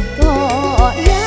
ดก็ยัง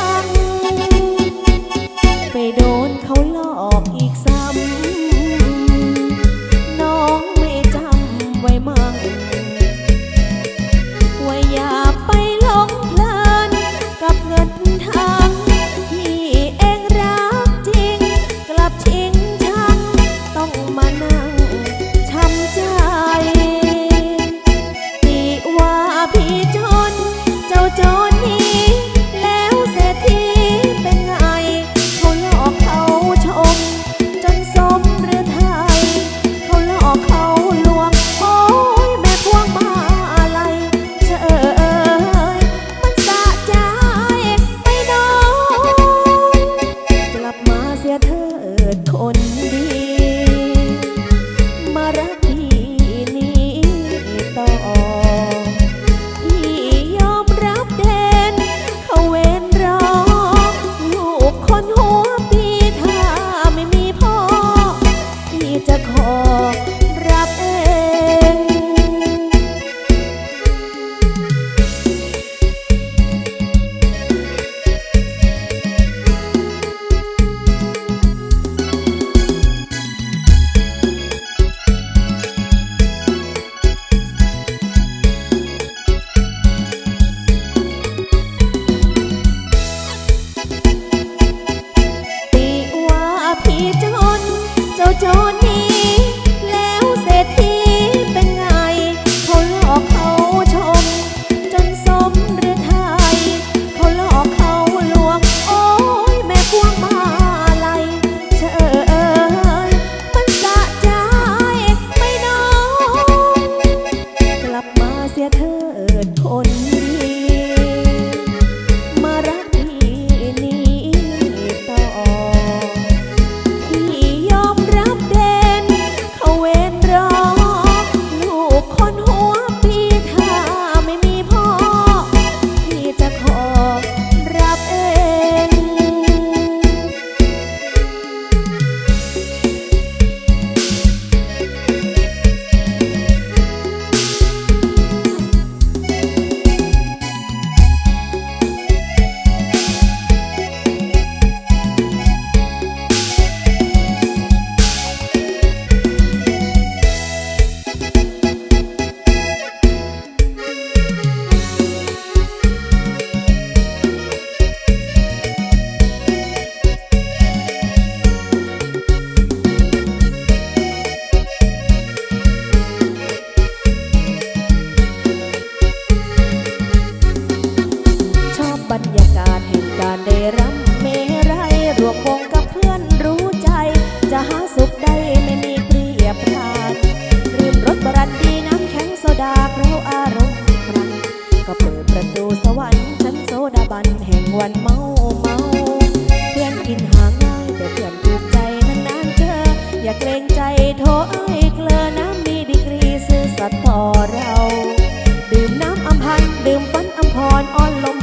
าเสียเถิดคนดี ลืมฝันอำพรอ่อนลม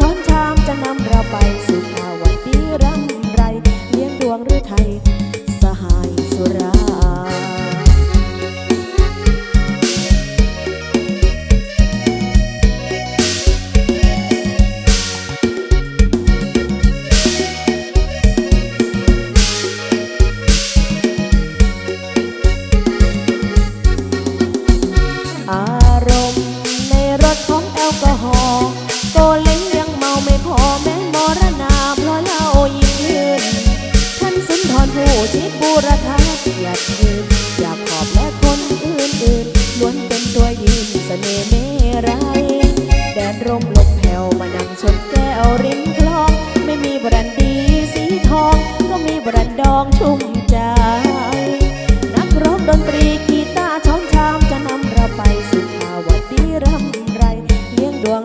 ช้อนชามจะนำเราไปสู่ภาวะที่ร่ำไรเลี้ยงดวงหรือไทย สหายสุราอ่า ทิศบูรธาเกียรติยืนอยากขอบและคนอื่นๆล้วนเป็นตัวยืนเสน่ห์เมรัยแดดร่มลมแผ่วมานั่งชนแก้วริมคลอง ไม่มีบรันดีสีทอง ก็มีบรันดองชุ่มใจ นักร้องดนตรีกีตาร์ช้อนชามจะนำเราไปสู่ภาวะดีร่ำไรเลี้ยงดวง